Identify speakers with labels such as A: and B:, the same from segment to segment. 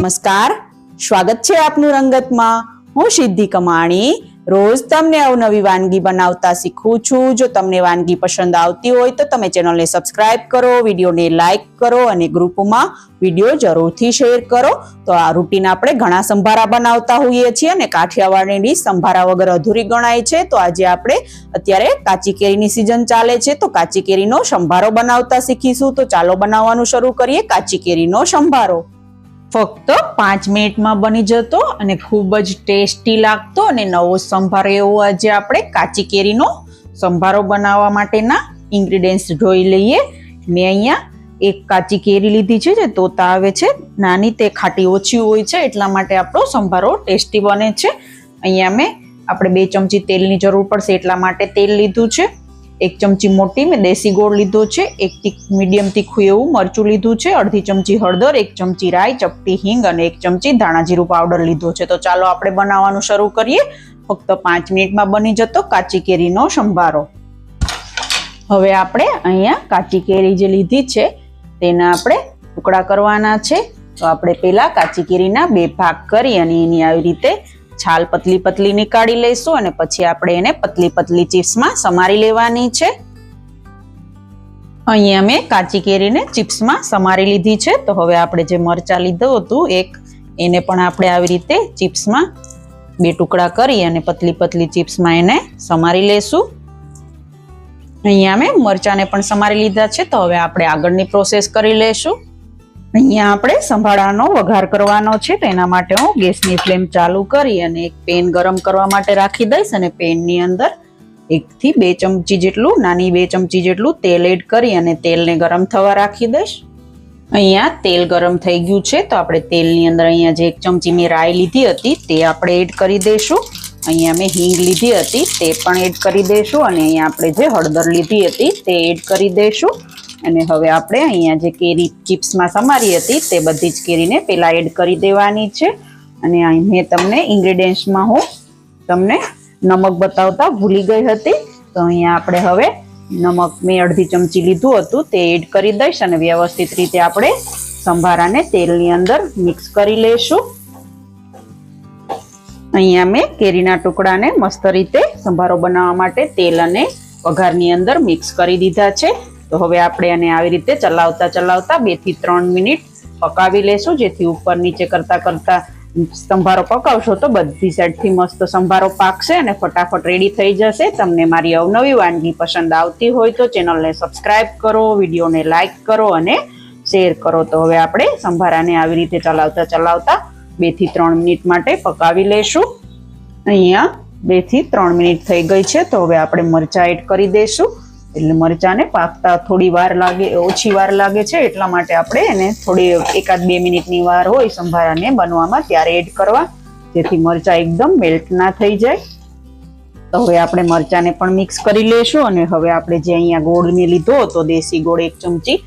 A: નમસ્કાર. સ્વાગત છે આપનું રંગતમાં. હું સિદ્ધિ કમાણી. રોજ તમને અવનવી વાનગી બનાવતા શીખું છું. જો તમને વાનગી પસંદ આવતી હોય તો તમે ચેનલને સબસ્ક્રાઇબ કરો, વિડીયોને લાઈક કરો અને ગ્રુપમાં વીડિયો જરૂરથી શેર કરો. તો આ રૂટીન આપણે ઘણા સંભારા બનાવતા હોઈએ છીએ અને કાઠિયાવાડની ડીશ સંભારા વગર અધૂરી ગણાય છે. તો આજે આપણે અત્યારે કાચી કેરીની સિઝન ચાલે છે. તો કાચી કેરીનો સંભારો બનાવતા શીખીશું. તો ચાલો બનાવવાનું શરૂ કરીએ. કાચી કેરીનો સંભારો. ફક્ત પાંચ મિનિટમાં બની જતો અને ખૂબ જ ટેસ્ટી લાગતો અને નવો સંભારો એવો આજે આપણે કાચી કેરીનો સંભારો બનાવવા માટેના ઇન્ગ્રીડિયન્ટ્સ જોઈ લઈએ. મેં અહીંયા એક કાચી કેરી લીધી છે જે તોતા આવે છે. નાની તે ખાટી ઓછી હોય છે, એટલા માટે આપણો સંભારો ટેસ્ટી બને છે. અહીંયા મેં આપણે બે ચમચી તેલની જરૂર પડશે એટલા માટે તેલ લીધું છે. એક ચમચી મોટી મેં દેશી ગોળ લીધો છે, એક મીડિયમ તીખું એવું મરચું લીધું છે, અડધી ચમચી હળદર, એક ચમચી રાઈ, ચપટી હિંગ અને એક ચમચી ધાણા જીરું પાવડર લીધો છે. તો ચાલો આપણે બનાવવાનું શરૂ કરીએ. ફક્ત પાંચ મિનિટમાં બની જતો કાચી કેરીનો સંભારો. હવે આપણે અહીંયા કાચી કેરી જે લીધી છે, તેના આપણે ટુકડા કરવાના છે. તો આપણે પહેલાં કાચી કેરીના બે ભાગ કરી અને એની આવી રીતે છાલ પતલી પતલી નીકાળી લઈશું અને પછી આપણે એને પતલી પતલી ચિપ્સમાં સમારી લેવાની છે. અહીંયા મેં કાચી કેરીને ચિપ્સમાં સમારી લીધી છે. તો હવે આપણે જે મરચા લીધું હતું, એક એને પણ આપણે આવી રીતે ચિપ્સમાં બે ટુકડા કરી અને પતલી પતલી ચિપ્સમાં એને સમારી લેશું. અહીંયા મેં મરચાને પણ સમારી લીધા છે. તો હવે આપણે આગળની પ્રોસેસ કરી લેશું અહીંયા આપણે સંભાળાનો વઘાર કરવાનો છે તેના માટે હું ગેસની ફ્લેમ ચાલુ કરી અને એક પેન ગરમ કરવા માટે રાખી દઈશ અને પેનની અંદર એકથી બે ચમચી જેટલું, નાની બે ચમચી જેટલું તેલ એડ કરી અને તેલને ગરમ થવા રાખી દઈશ. અહીંયા તેલ ગરમ થઈ ગયું છે, તો આપણે તેલની અંદર અહીંયા જે એક ચમચી મેં રાઈ લીધી હતી, તે આપણે એડ કરી દઈશું. અહીંયા મેં હિંગ લીધી હતી, તે પણ એડ કરી દઈશું અને અહીંયા આપણે જે હળદર લીધી હતી, તે એડ કરી દઈશું. અને હવે આપણે અહીંયા જે કેરી ચિપ્સમાં સમારી હતી તે બધી જ કેરીને પહેલાં એડ કરી દેવાની છે. અને અહીં મેં તમને ઇન્ગ્રીડિયન્ટ્સમાં હું તમને નમક બતાવતા ભૂલી ગઈ હતી. તો અહીંયા આપણે હવે નમક મેં અડધી ચમચી લીધું હતું તે એડ કરી દઈશ અને વ્યવસ્થિત રીતે આપણે સંભારાને તેલની અંદર મિક્સ કરી લઈશું અહીંયા મેં કેરીના ટુકડાને મસ્ત રીતે સંભારો બનાવવા માટે તેલ અને વઘારની અંદર મિક્સ કરી દીધા છે. તો હવે આપણે આને આવી રીતે ચલાવતા ચલાવતા બેથી ત્રણ મિનિટ પકાવી લેશું. જેથી ઉપર નીચે કરતા કરતા સંભારો પકાવશો તો બધી સાઈડથી મસ્ત સંભારો પાકશે અને ફટાફટ રેડી થઈ જશે. તમને મારી અવનવી વાનગી પસંદ આવતી હોય તો ચેનલને સબસ્ક્રાઇબ કરો, વિડીયોને લાઈક કરો અને શેર કરો. તો હવે આપણે સંભારાને આવી રીતે ચલાવતા ચલાવતા બેથી ત્રણ મિનિટ માટે પકાવી લેશું. અહીંયા બેથી ત્રણ મિનિટ થઈ ગઈ છે. તો હવે આપણે મરચા એડ કરી દઈશું એટલે મરચાને પાકતા થોડી વાર લાગે, ઓછી વાર લાગે છે, એટલા માટે આપણે એને થોડી એકાદ બે મિનિટની વાર હોય સંભારાને બનવામાં ત્યારે એડ કરવા, જેથી મરચાં એકદમ મેલ્ટ ના થઈ જાય. તો હવે આપણે મરચાંને પણ મિક્સ કરી લેશું અને હવે આપણે જે અહીંયા ગોળ મેં લીધો હતો, દેશી ગોળ એક ચમચી,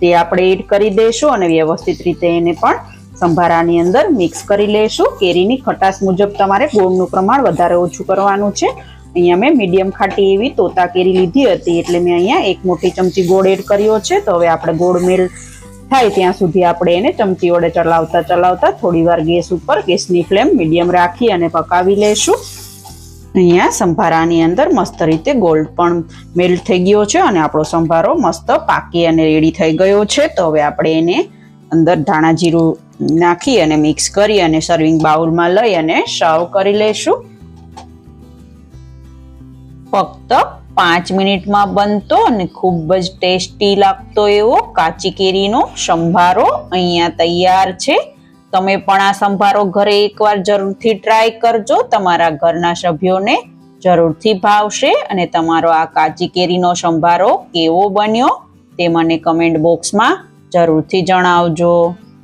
A: તે આપણે એડ કરી દઈશું અને વ્યવસ્થિત રીતે એને પણ સંભારાની અંદર મિક્સ કરી લેશું. કેરીની ખટાશ મુજબ તમારે ગોળનું પ્રમાણ વધારે ઓછું કરવાનું છે. અહીંયા મેં મીડિયમ ખાટી એવી તોતા કેરી લીધી હતી એટલે મેં અહીંયા એક મોટી ચમચી ગોળ એડ કર્યો છે. તો હવે આપણે ગોળ મેળ થાય ત્યાં સુધી આપણે એને ચમચી વડે ચલાવતા ચલાવતા થોડી વાર ગેસ ઉપર ગેસની ફ્લેમ મીડિયમ રાખી અને પકાવી લેશું. અહીંયા સંભારાની અંદર મસ્ત રીતે ગોલ્ડ પણ મેલ્ટ થઈ ગયો છે અને આપણો સંભારો મસ્ત પાકી અને રેડી થઈ ગયો છે. તો હવે આપણે એને અંદર ધાણા જીરું નાખી અને મિક્સ કરી અને સર્વિંગ બાઉલમાં લઈ અને સર્વ કરી લેશું. ફક્ત પાંચ મિનિટમાં બનતો અને ખૂબ જ ટેસ્ટી લાગતો એવો કાચી કેરીનો સંભારો અહીંયા તૈયાર છે. તમે પણ આ સંભારો ઘરે એકવાર જરૂરથી ટ્રાય કરજો. તમારા ઘરના સભ્યોને જરૂરથી ભાવશે અને તમારો આ કાચી કેરીનો સંભારો કેવો બન્યો તે મને કમેન્ટ બોક્સમાં જરૂરથી જણાવજો.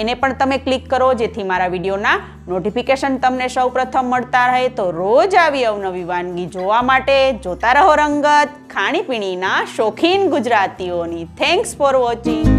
A: એને પણ તમે ક્લિક કરો, જેથી મારા વિડીયોના નોટિફિકેશન તમને સૌપ્રથમ મળતા રહે. તો રોજ આવી અવનવી વાનગી જોવા માટે જોતા રહો રંગત, ખાણીપીણીના શોખીન ગુજરાતીઓની. Thanks for watching